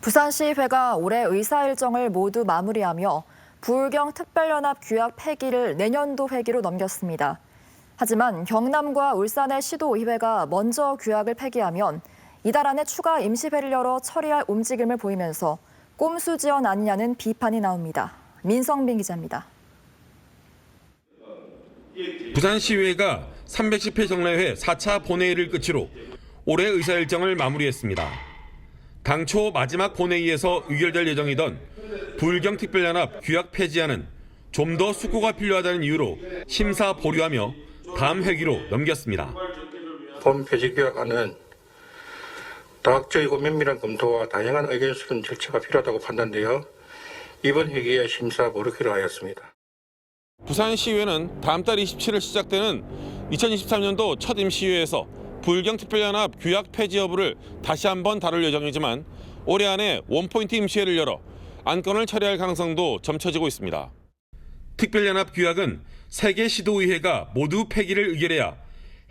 부산시의회가 올해 의사 일정을 모두 마무리하며 부울경 특별연합 규약 폐기를 내년도 회기로 넘겼습니다. 하지만 경남과 울산의 시도의회가 먼저 규약을 폐기하면 이달 안에 추가 임시회를 열어 처리할 움직임을 보이면서 꼼수 지원 아니냐는 비판이 나옵니다. 민성빈 기자입니다. 부산시의회가 310회 정례회 4차 본회의를 끝으로 올해 의사 일정을 마무리했습니다. 당초 마지막 본회의에서 의결될 예정이던 불경 특별연합 규약 폐지안은 좀 더 숙고가 필요하다는 이유로 심사 보류하며 다음 회기로 넘겼습니다. 본 폐지 규약안은 다학적이고 면밀한 검토와 다양한 의견 수렴 절차가 필요하다고 판단되어 이번 회기에 심사 보류키로 하였습니다. 부산시의회는 다음 달 27일 시작되는 2023년도 첫 임시회에서 불경 특별연합 규약 폐지 여부를 다시 한번 다룰 예정이지만 올해 안에 원포인트 임시회를 열어 안건을 처리할 가능성도 점쳐지고 있습니다. 특별연합 규약은 세개 시도의회가 모두 폐기를 의결해야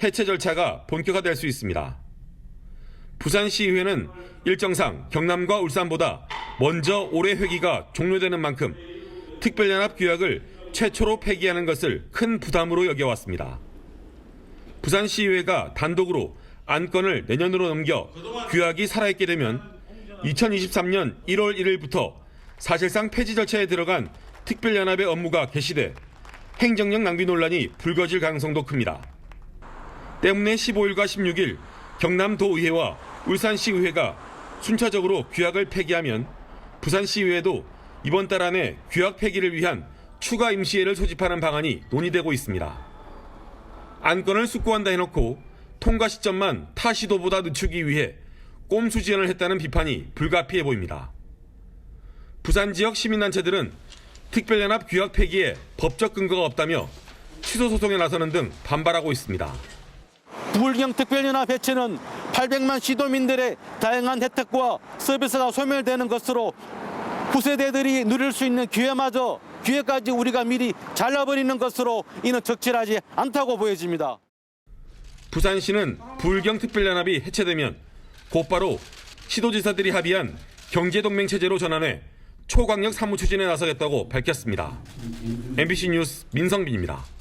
해체 절차가 본격화될 수 있습니다. 부산시의회는 일정상 경남과 울산보다 먼저 올해 회기가 종료되는 만큼 특별연합 규약을 최초로 폐기하는 것을 큰 부담으로 여겨왔습니다. 부산시의회가 단독으로 안건을 내년으로 넘겨 규약이 살아있게 되면 2023년 1월 1일부터 사실상 폐지 절차에 들어간 특별연합의 업무가 개시돼 행정력 낭비 논란이 불거질 가능성도 큽니다. 때문에 15일과 16일 경남도의회와 울산시의회가 순차적으로 규약을 폐기하면 부산시의회도 이번 달 안에 규약 폐기를 위한 추가 임시회를 소집하는 방안이 논의되고 있습니다. 안건을 숙고한다 해놓고 통과 시점만 타 시도보다 늦추기 위해 꼼수 지연을 했다는 비판이 불가피해 보입니다. 부산 지역 시민단체들은 특별연합 규약 폐기에 법적 근거가 없다며 취소 소송에 나서는 등 반발하고 있습니다. 부울경 특별연합 해체는 800만 시도민들의 다양한 혜택과 서비스가 소멸되는 것으로 후세대들이 누릴 수 있는 기회마저 기회까지 우리가 미리 잘라버리는 것으로 이는 적절하지 않다고 보여집니다. 부산시는 불경 특별연합이 해체되면 곧바로 시도지사들이 합의한 경제동맹 체제로 전환해 초강력 사무 추진에 나서겠다고 밝혔습니다. MBC 뉴스 민성빈입니다.